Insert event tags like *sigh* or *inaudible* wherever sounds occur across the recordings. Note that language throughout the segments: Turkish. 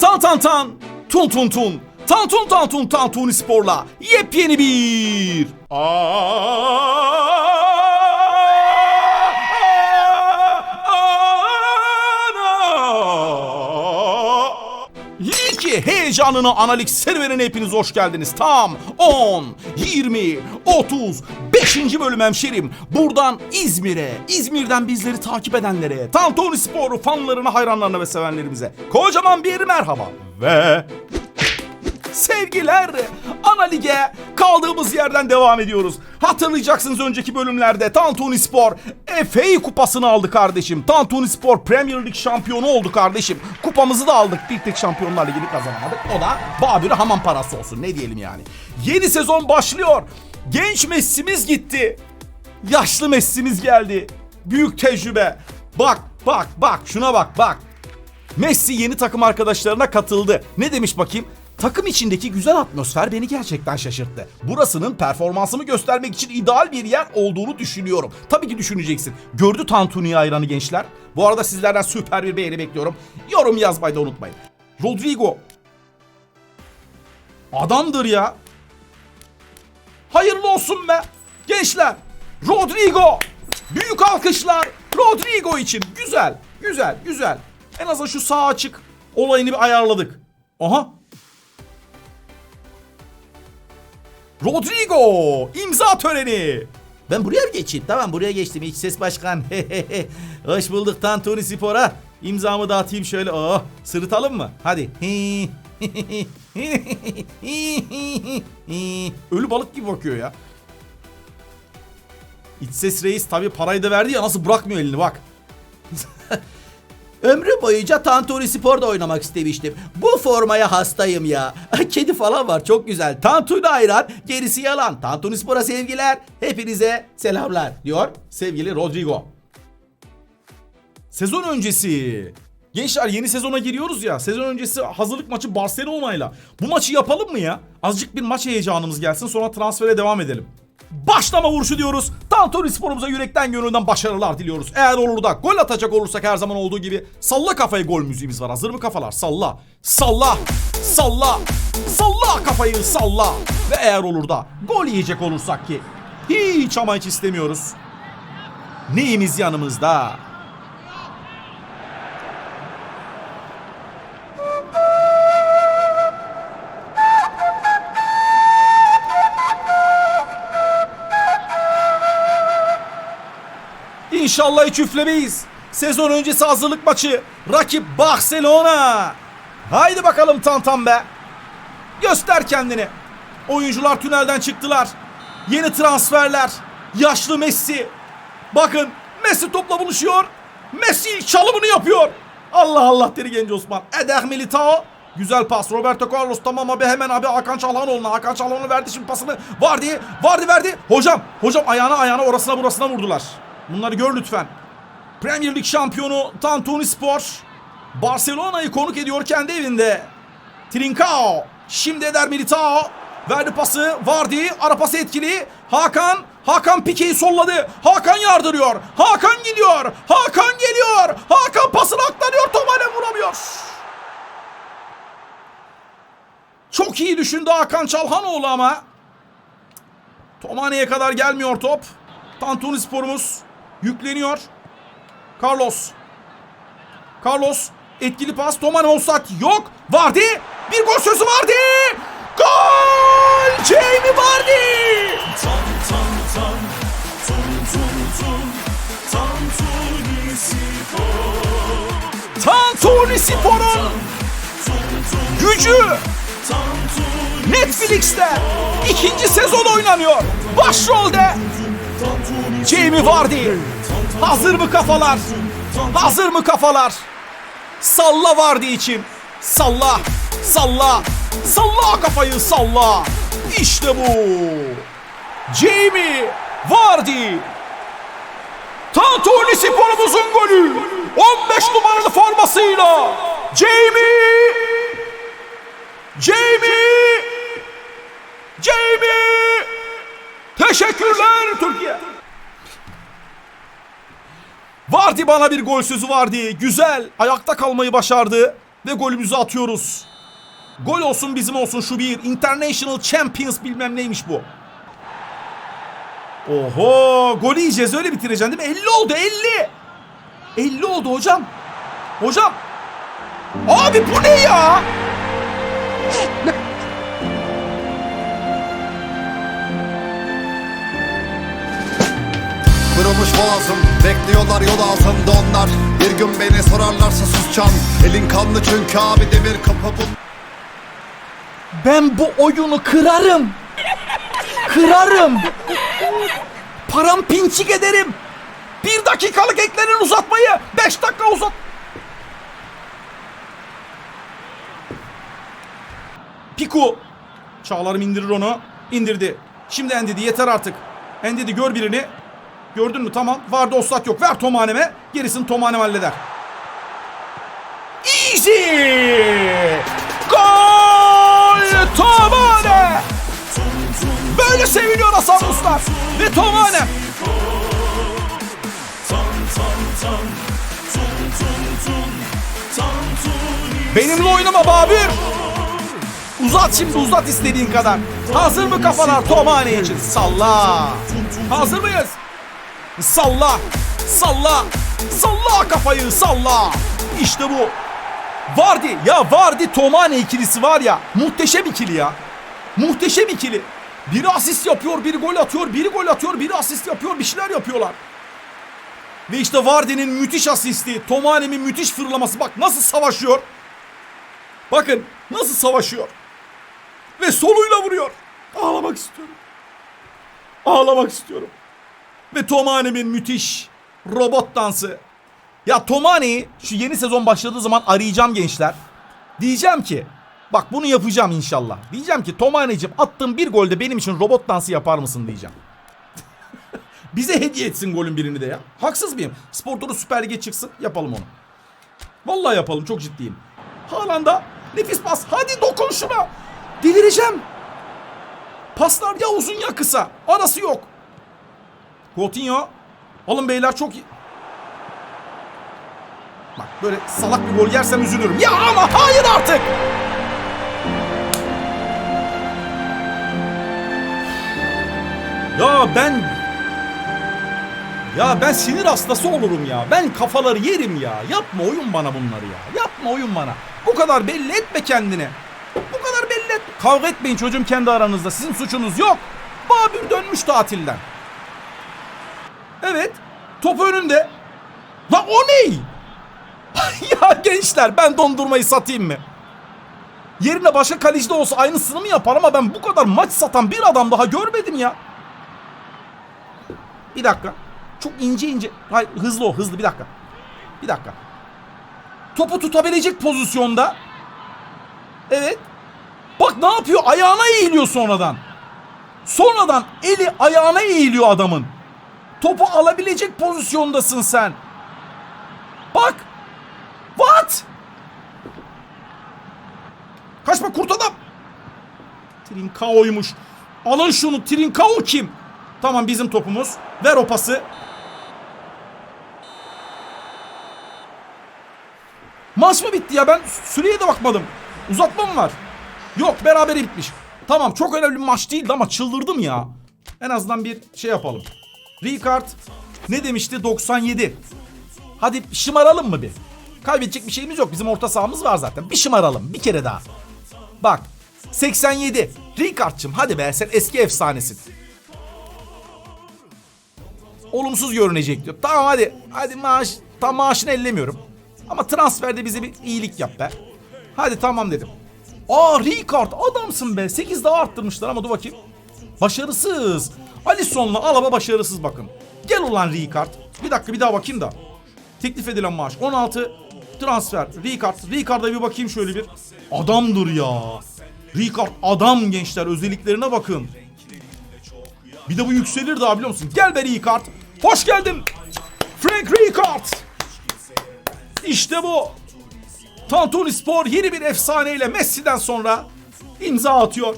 Tan tan tan. Tun tun tun. Tan tun tan tun tan tun sporla yepyeni bir. Ligi heyecanını analik serüvenine hepiniz hoş geldiniz. Tam 10, 20, 30, 5. bölüm hemşerim. Buradan İzmir'e, İzmir'den bizleri takip edenlere, Tantuni Sporu fanlarına, hayranlarına ve sevenlerimize kocaman bir merhaba. Ve Sevgiler Ana Lig'e kaldığımız yerden devam ediyoruz. Hatırlayacaksınız önceki bölümlerde Tantuni Spor FA kupasını aldı kardeşim. Tantuni Spor Premier Lig şampiyonu oldu kardeşim. Kupamızı da aldık. Bir tek Şampiyonlar Ligi'ni kazanamadık. O da Babür'e hamam parası olsun ne diyelim yani. Yeni sezon başlıyor. Genç Messi'miz gitti. Yaşlı Messi'miz geldi. Büyük tecrübe. Bak bak bak şuna bak bak. Messi yeni takım arkadaşlarına katıldı. Ne demiş bakayım? Takım içindeki güzel atmosfer beni gerçekten şaşırttı. Burasının performansımı göstermek için ideal bir yer olduğunu düşünüyorum. Tabii ki düşüneceksin. Gördü Tantuni hayranı gençler. Bu arada sizlerden süper bir beğeni bekliyorum. Yorum yazmayı da unutmayın. Rodrigo. Adamdır ya. Hayırlı olsun be. Gençler. Rodrigo. Büyük alkışlar. Rodrigo için. Güzel. Güzel. Güzel. En azından şu sağ açık olayını bir ayarladık. Aha. Rodrigo imza töreni. Ben buraya mı geçeyim? Tamam buraya geçtim. İç ses başkan. *laughs* Hoş bulduk Tantuni Spor'a. İmzamı dağıtayım şöyle. Oh, sırıtalım mı? Hadi. *laughs* *laughs* Ölü balık gibi bakıyor ya. İç ses reis tabii parayı da verdi ya nasıl bırakmıyor elini bak. *laughs* Ömrü boyunca Tantuni Spor'da oynamak istemiştim. Bu formaya hastayım ya. *laughs* Kedi falan var çok güzel. Tantuni hayran, gerisi yalan. Tantuni Spor'a sevgiler. Hepinize selamlar diyor. sevgili Rodrigo. Sezon öncesi. Gençler yeni sezona giriyoruz ya. Sezon öncesi hazırlık maçı Barcelona'yla. Bu maçı yapalım mı ya? Azıcık bir maç heyecanımız gelsin sonra transfere devam edelim. Başlama vuruşu diyoruz. Tantuni sporumuza yürekten gönülden başarılar diliyoruz. Eğer olur da gol atacak olursak her zaman olduğu gibi salla kafayı gol müziğimiz var. Hazır mı kafalar? Salla. Salla. Salla. Salla kafayı salla. Ve eğer olur da gol yiyecek olursak ki hiç ama hiç istemiyoruz. Neyimiz yanımızda? İnşallah hiç üflemeyiz. Sezon öncesi hazırlık maçı. Rakip Barcelona. Haydi bakalım Tantan be. Göster kendini. Oyuncular tünelden çıktılar. Yeni transferler. Yaşlı Messi. Bakın Messi topla buluşuyor. Messi çalımını yapıyor. Allah Allah deri genç Osman. Eder Militao. Güzel pas. Roberto Carlos tamam abi hemen abi Hakan Çalhanoğlu'na. Hakan Çalhanoğlu verdi şimdi pasını. Vardı. Vardı verdi. Hocam. Hocam ayağına ayağına orasına burasına vurdular. Bunları gör lütfen. Premier Lig şampiyonu Tantuni Spor. Barcelona'yı konuk ediyor kendi evinde. Trincao. Şimdi Eder Militao. Verdi pası. Vardy. Ara pası etkili. Hakan. Hakan Pike'yi solladı. Hakan yardırıyor. Hakan gidiyor. Hakan geliyor. Hakan pasını aktarıyor. Tomane vuramıyor. Çok iyi düşündü Hakan Çalhanoğlu ama. Tomane'ye kadar gelmiyor top. Tantuni sporumuz yükleniyor. Carlos. Carlos etkili pas. Tomane offside yok. Vardy. Bir gol sözü vardı. Gol! Jamie Vardy! Spor. Tantuni Spor'un gücü Netflix'te ikinci sezon oynanıyor. Başrolde Jamie Vardy. Hazır mı kafalar? Hazır mı kafalar? Salla Vardy için. Salla. Salla. Salla kafayı salla. İşte bu. Jamie Vardy. Tantuni sporumuzun golü. 15 numaralı formasıyla. Jamie. Jamie. Jamie. Teşekkürler Türkiye. Vardy bana bir gol sözü vardı. Güzel. Ayakta kalmayı başardı. Ve golümüzü atıyoruz. Gol olsun bizim olsun şu bir. International Champions bilmem neymiş bu. Oho gol yiyeceğiz öyle bitireceksin değil mi? 50 oldu 50. 50 oldu hocam. Hocam. Abi bu ne ya? Kırılmış boğazım Bekliyorlar yol altında onlar Bir gün beni sorarlarsa susacağım Elin kanlı çünkü abi demir kapı bu Ben bu oyunu kırarım. Kırarım. Param pinçik ederim. Bir dakikalık eklenin uzatmayı. Beş dakika uzat. Piku. Çağlarım indirir onu. İndirdi. Şimdi Endidi yeter artık. Endidi gör birini. Gördün mü tamam. Vardı ostat yok. Ver Tomane'me. Gerisini Tomanem halleder. Easy! Gol! Tomane! Böyle seviniyor Hasan Muslar. Ve Tomane. Benimle oynama Babür. Uzat şimdi uzat istediğin kadar. Hazır mı kafalar Tomane için? Salla. Hazır mıyız? Salla. Salla. Salla kafayı salla. İşte bu. Vardi ya Vardi Tomane ikilisi var ya muhteşem ikili ya. Muhteşem ikili. Biri asist yapıyor, biri gol atıyor, biri gol atıyor, biri asist yapıyor, bir şeyler yapıyorlar. Ve işte Vardy'nin müthiş asisti, Tomane'nin müthiş fırlaması. Bak nasıl savaşıyor. Bakın nasıl savaşıyor. Ve soluyla vuruyor. Ağlamak istiyorum. Ağlamak istiyorum. Ve Tomane'nin müthiş robot dansı. Ya Tomane'yi şu yeni sezon başladığı zaman arayacağım gençler. Diyeceğim ki bak bunu yapacağım inşallah. Diyeceğim ki Tomane'cim attığın bir golde benim için robot dansı yapar mısın diyeceğim. *laughs* Bize hediye etsin golün birini de ya. Haksız mıyım? Sportoru Süper Lig'e çıksın yapalım onu. Vallahi yapalım çok ciddiyim. Haaland'a nefis pas. Hadi dokun şuna. Delireceğim. Paslar ya uzun ya kısa. Arası yok. Coutinho. Alın beyler çok iyi. Bak böyle salak bir gol yersem üzülürüm. Ya ama hayır artık. Ya ben ya ben sinir hastası olurum ya. Ben kafaları yerim ya. Yapma oyun bana bunları ya. Yapma oyun bana. Bu kadar belli etme kendini. Bu kadar belli et. Kavga etmeyin çocuğum kendi aranızda. Sizin suçunuz yok. Babür dönmüş tatilden. Evet. Top önünde. La o ne? *laughs* ya gençler ben dondurmayı satayım mı? Yerine başka kaleci de olsa aynısını mı yapar ama ben bu kadar maç satan bir adam daha görmedim ya. Bir dakika. Çok ince ince. Hayır hızlı o hızlı bir dakika. Bir dakika. Topu tutabilecek pozisyonda. Evet. Bak ne yapıyor? Ayağına eğiliyor sonradan. Sonradan eli ayağına eğiliyor adamın. Topu alabilecek pozisyondasın sen. Bak. What? Kaçma kurt adam. Trinkao'ymuş. Alın şunu. Trinkao kim? Tamam bizim topumuz. Ver o pası. Maç mı bitti ya? Ben süreye de bakmadım. Uzatma mı var? Yok berabere bitmiş. Tamam çok önemli bir maç değildi ama çıldırdım ya. En azından bir şey yapalım. Ricard ne demişti? 97. Hadi şımaralım mı bir? Kaybedecek bir şeyimiz yok. Bizim orta sahamız var zaten. Bir şımaralım. Bir kere daha. Bak. 87. Ricard'cığım hadi be sen eski efsanesin. Olumsuz görünecek diyor. Tamam hadi. Hadi maaş. Tam maaşını ellemiyorum. Ama transferde bize bir iyilik yap be. Hadi tamam dedim. Aa Ricard adamsın be. 8 daha arttırmışlar ama dur bakayım. Başarısız. Alisson'la Alaba başarısız bakın. Gel ulan Ricard. Bir dakika bir daha bakayım da. Teklif edilen maaş 16 transfer. Ricard. Ricard'a bir bakayım şöyle bir. Adamdır ya. Ricard adam gençler özelliklerine bakın. Bir de bu yükselir daha biliyor musun? Gel be Ricard. Hoş geldin. Frank Ricard. İşte bu. Tantuni Spor yeni bir efsaneyle Messi'den sonra imza atıyor.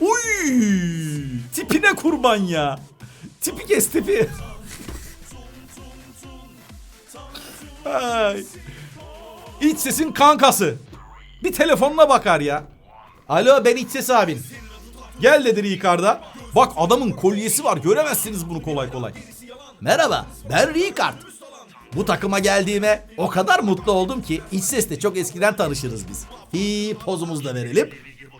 Uy! Tipine kurban ya. Tipi kes tipi. Ay. İç sesin kankası. Bir telefonuna bakar ya. Alo ben iç ses abin. Gel dedi Ricardo. Bak adamın kolyesi var. Göremezsiniz bunu kolay kolay. Merhaba ben Ricard. Bu takıma geldiğime o kadar mutlu oldum ki iç sesle çok eskiden tanışırız biz. İyi pozumuzu da verelim.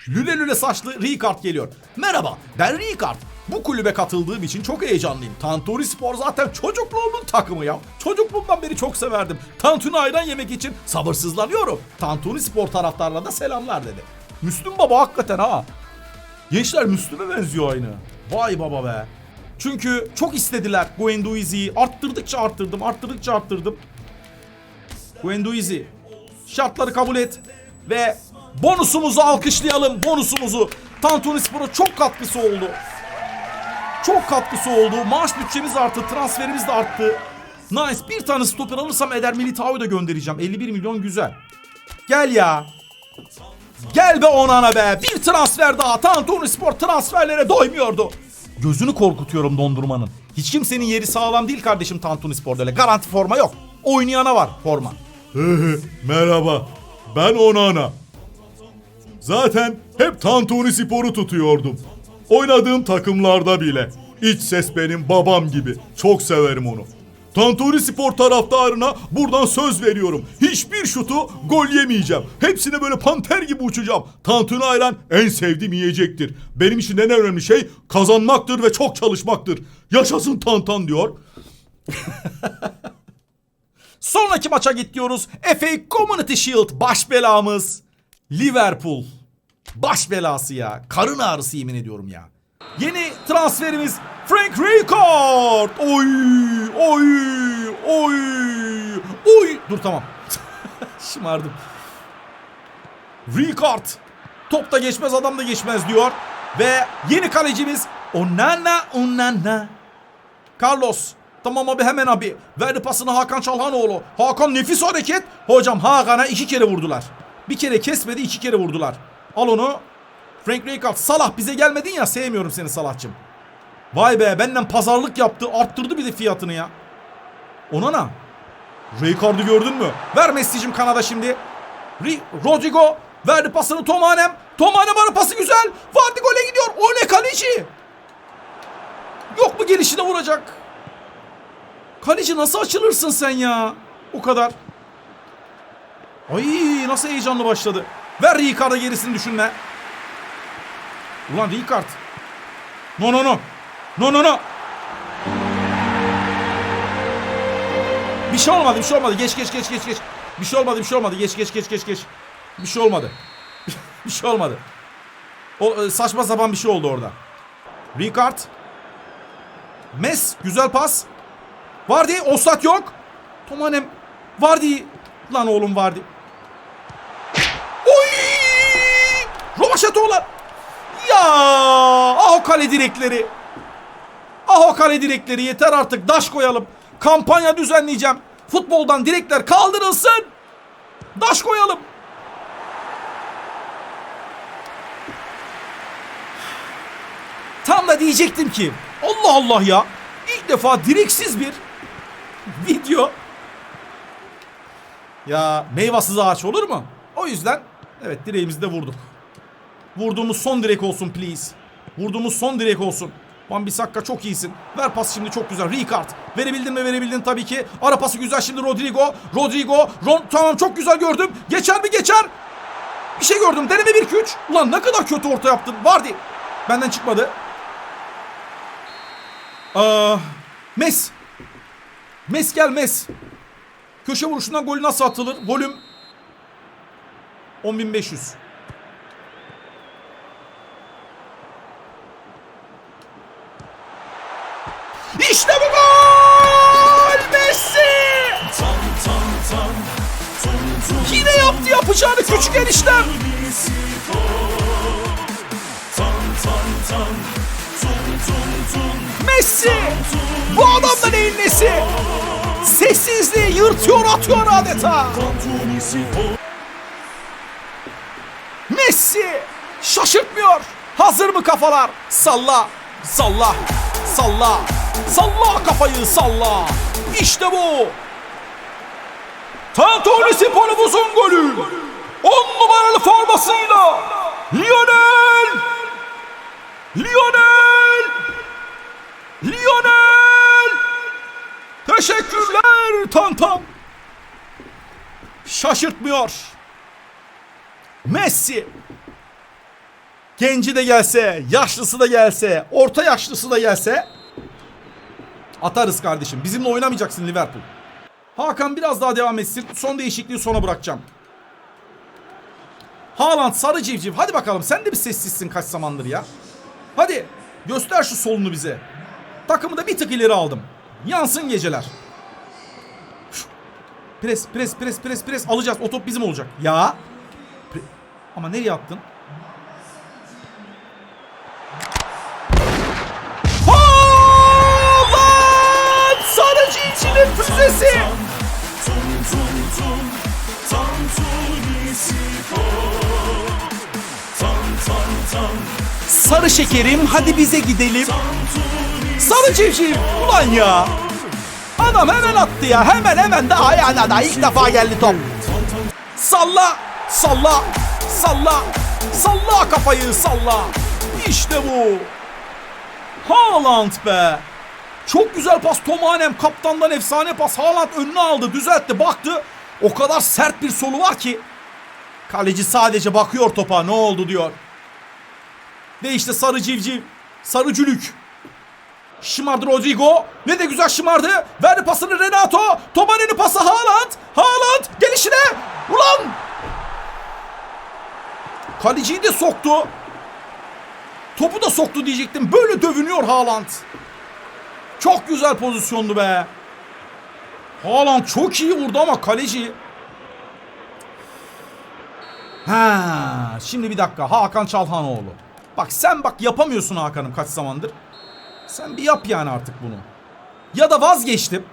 Lüle lüle saçlı Ricard geliyor. Merhaba ben Ricard. Bu kulübe katıldığım için çok heyecanlıyım. Tantuni Spor zaten çocukluğumun takımı ya. Çocukluğumdan beri çok severdim. Tantuni ayran yemek için sabırsızlanıyorum. Tantuni Spor taraftarlarına da selamlar dedi. Müslüm Baba hakikaten ha. Gençler Müslüm'e benziyor aynı. Vay baba be. Çünkü çok istediler Guendouzi'yi. Arttırdıkça arttırdım, arttırdıkça arttırdım. Guendouzi. Şartları kabul et. Ve bonusumuzu alkışlayalım. Bonusumuzu. Tantuni Spor'a çok katkısı oldu. Çok katkısı oldu. Maaş bütçemiz arttı. Transferimiz de arttı. Nice. Bir tane stoper alırsam Eder Militao'yu da göndereceğim. 51 milyon güzel. Gel ya. Gel be Onana be. Bir transfer daha. Tantuni Spor transferlere doymuyordu. Gözünü korkutuyorum dondurmanın. Hiç kimsenin yeri sağlam değil kardeşim Tantuni Spor'da öyle. Garanti forma yok. Oynayana var forma. Merhaba, ben Onana. Zaten hep Tantuni Spor'u tutuyordum. Oynadığım takımlarda bile. İç ses benim babam gibi. Çok severim onu. Tantuni Spor taraftarına buradan söz veriyorum. Hiçbir şutu gol yemeyeceğim. Hepsine böyle panter gibi uçacağım. Tantuni ayran en sevdiğim yiyecektir. Benim için en önemli şey kazanmaktır ve çok çalışmaktır. Yaşasın Tantan diyor. *laughs* Sonraki maça gidiyoruz. FA Community Shield baş belamız Liverpool. Baş belası ya. Karın ağrısı yemin ediyorum ya. Yeni transferimiz Frank Rijkaard. Oy, oy, oy, oy. Dur tamam. *laughs* Şımardım. Rijkaard. Top da geçmez adam da geçmez diyor. Ve yeni kalecimiz Onana Onana. Carlos. Tamam abi hemen abi. Verdi pasını Hakan Çalhanoğlu. Hakan nefis hareket. Hocam Hakan'a iki kere vurdular. Bir kere kesmedi iki kere vurdular. Al onu. Frank Rijkaard. Salah bize gelmedin ya sevmiyorum seni Salah'cım. Vay be benden pazarlık yaptı. Arttırdı bir de fiyatını ya. Ona ne? Rijkaard'ı gördün mü? Ver Messi'cim Kanada şimdi. Ri- Rodrigo verdi pasını Tomanem. Tomanem ara pası güzel. Vardy gole gidiyor. O ne kaleci? Yok mu gelişine vuracak? Kaleci nasıl açılırsın sen ya? O kadar. Ay nasıl heyecanlı başladı. Ver Ricard'a gerisini düşünme. Ulan Ricard. No no no. No no no. Bir şey olmadı bir şey olmadı. Geç geç geç geç geç. Bir şey olmadı bir şey olmadı. Geç geç geç geç geç. Bir şey olmadı. *laughs* bir şey olmadı. O e, saçma sapan bir şey oldu orada. Ricard. Mes güzel pas. Vardy offside yok. Tomanem Vardy lan oğlum Vardy. Rovaşatoğlan. Ya! Ah o kale direkleri. Ah o kale direkleri yeter artık daş koyalım. Kampanya düzenleyeceğim. Futboldan direkler kaldırılsın. Daş koyalım. Tam da diyecektim ki Allah Allah ya ilk defa direksiz bir video. Ya meyvasız ağaç olur mu? O yüzden evet direğimizi de vurduk. Vurduğumuz son direk olsun please. Vurduğumuz son direk olsun. Van Bissaka çok iyisin. Ver pas şimdi çok güzel. Ricard. Verebildin mi? Verebildin tabii ki. Ara pası güzel şimdi Rodrigo. Rodrigo. Ron tamam çok güzel gördüm. Geçer mi? Geçer. Bir şey gördüm. Deneme 1-2-3. Ulan ne kadar kötü orta yaptın. Vardy. Benden çıkmadı. Aa, Mes. Mes Mes. Köşe vuruşundan golü nasıl atılır? Volüm 10.500. İşte bu gol! Messi! Yine yaptı yapacağını küçük eniştem. Messi! Bu adam da neyin nesi? Sessizliği yırtıyor atıyor adeta. Messi şaşırtmıyor. Hazır mı kafalar? Salla, salla, salla, salla kafayı salla. İşte bu. Tantuni Spor'umuzun golü. 10 numaralı formasıyla Lionel Lionel Lionel Teşekkürler Tantan Şaşırtmıyor Messi Genci de gelse, yaşlısı da gelse, orta yaşlısı da gelse atarız kardeşim. Bizimle oynamayacaksın Liverpool. Hakan biraz daha devam etsin. Son değişikliği sona bırakacağım. Haaland sarı civciv. Hadi bakalım sen de bir sessizsin kaç zamandır ya. Hadi göster şu solunu bize. Takımı da bir tık ileri aldım. Yansın geceler. Pres pres pres pres pres alacağız. O top bizim olacak. Ya. Pre- Ama nereye attın? Tan tan Sarı şekerim hadi bize gidelim. Sarı civciv ulan ya. Adam hemen attı ya hemen hemen de ayağına da ilk defa geldi top. Salla salla salla salla kafayı salla. İşte bu. Haaland be. Çok güzel pas Tomanem kaptandan efsane pas. Haaland önüne aldı düzeltti baktı. O kadar sert bir solu var ki. Kaleci sadece bakıyor topa ne oldu diyor. Ve işte sarı civciv. Sarı cülük. Şımardı Rodrigo. Ne de güzel şımardı. Verdi pasını Renato. Tomane'nin pası Haaland. Haaland gelişine. Ulan. Kaleciyi de soktu. Topu da soktu diyecektim. Böyle dövünüyor Haaland. Çok güzel pozisyondu be. Haaland çok iyi vurdu ama kaleci Ha, şimdi bir dakika Hakan Çalhanoğlu. Bak sen bak yapamıyorsun Hakan'ım kaç zamandır. Sen bir yap yani artık bunu. Ya da vazgeçtim.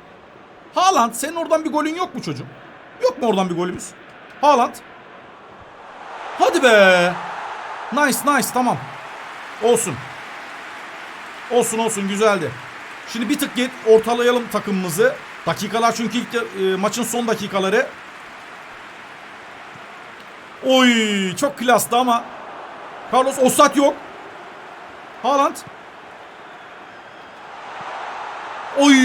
Haaland senin oradan bir golün yok mu çocuğum? Yok mu oradan bir golümüz? Haaland. Hadi be. Nice nice tamam. Olsun. Olsun olsun güzeldi. Şimdi bir tık get, ortalayalım takımımızı. Dakikalar çünkü ilk e, maçın son dakikaları. Oy çok klastı ama. Carlos Osat yok. Haaland. Oy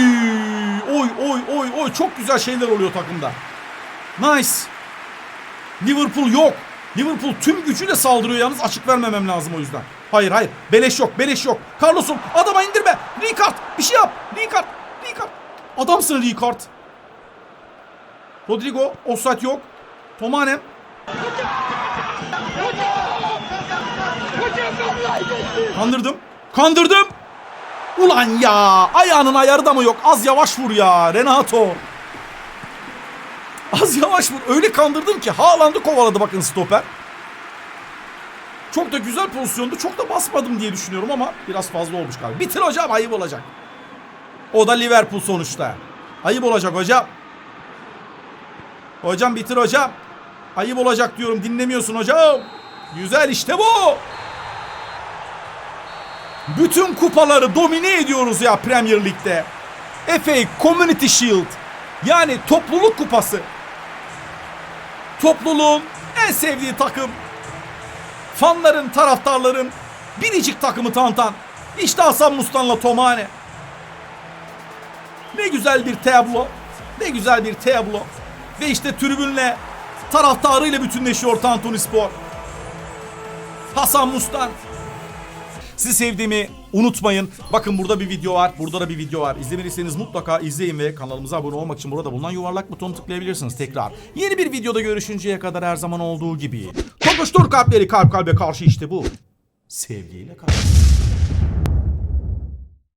oy oy oy oy çok güzel şeyler oluyor takımda. Nice. Liverpool yok. Liverpool tüm gücüyle saldırıyor yalnız açık vermemem lazım o yüzden. Hayır hayır beleş yok beleş yok. Carlos'um adama indirme. Ricard bir şey yap. Ricard Ricard. Adamsın Ricard. Rodrigo offside yok. Tomanem. Kandırdım. Kandırdım. Ulan ya ayağının ayarı da mı yok? Az yavaş vur ya Renato. Az yavaş vur. Öyle kandırdım ki Haaland'ı kovaladı bakın stoper. Çok da güzel pozisyondu. Çok da basmadım diye düşünüyorum ama biraz fazla olmuş galiba. Bitir hocam ayıp olacak. O da Liverpool sonuçta. Ayıp olacak hocam. Hocam bitir hocam. Ayıp olacak diyorum dinlemiyorsun hocam. Güzel işte bu. Bütün kupaları domine ediyoruz ya Premier Lig'de. FA Community Shield. Yani topluluk kupası. Topluluğun en sevdiği takım. Fanların, taraftarların biricik takımı Tantan. İşte Hasan Mustan'la Tomane. Ne güzel bir tablo. Ne güzel bir tablo. Ve işte tribünle taraftarıyla bütünleşiyor Tantuni Spor. Hasan Mustan. Sizi sevdiğimi unutmayın. Bakın burada bir video var. Burada da bir video var. İzlemediyseniz mutlaka izleyin ve kanalımıza abone olmak için burada bulunan yuvarlak butonu tıklayabilirsiniz tekrar. Yeni bir videoda görüşünceye kadar her zaman olduğu gibi. Tokuştur kalpleri kalp kalbe karşı işte bu. Sevgiyle kalp.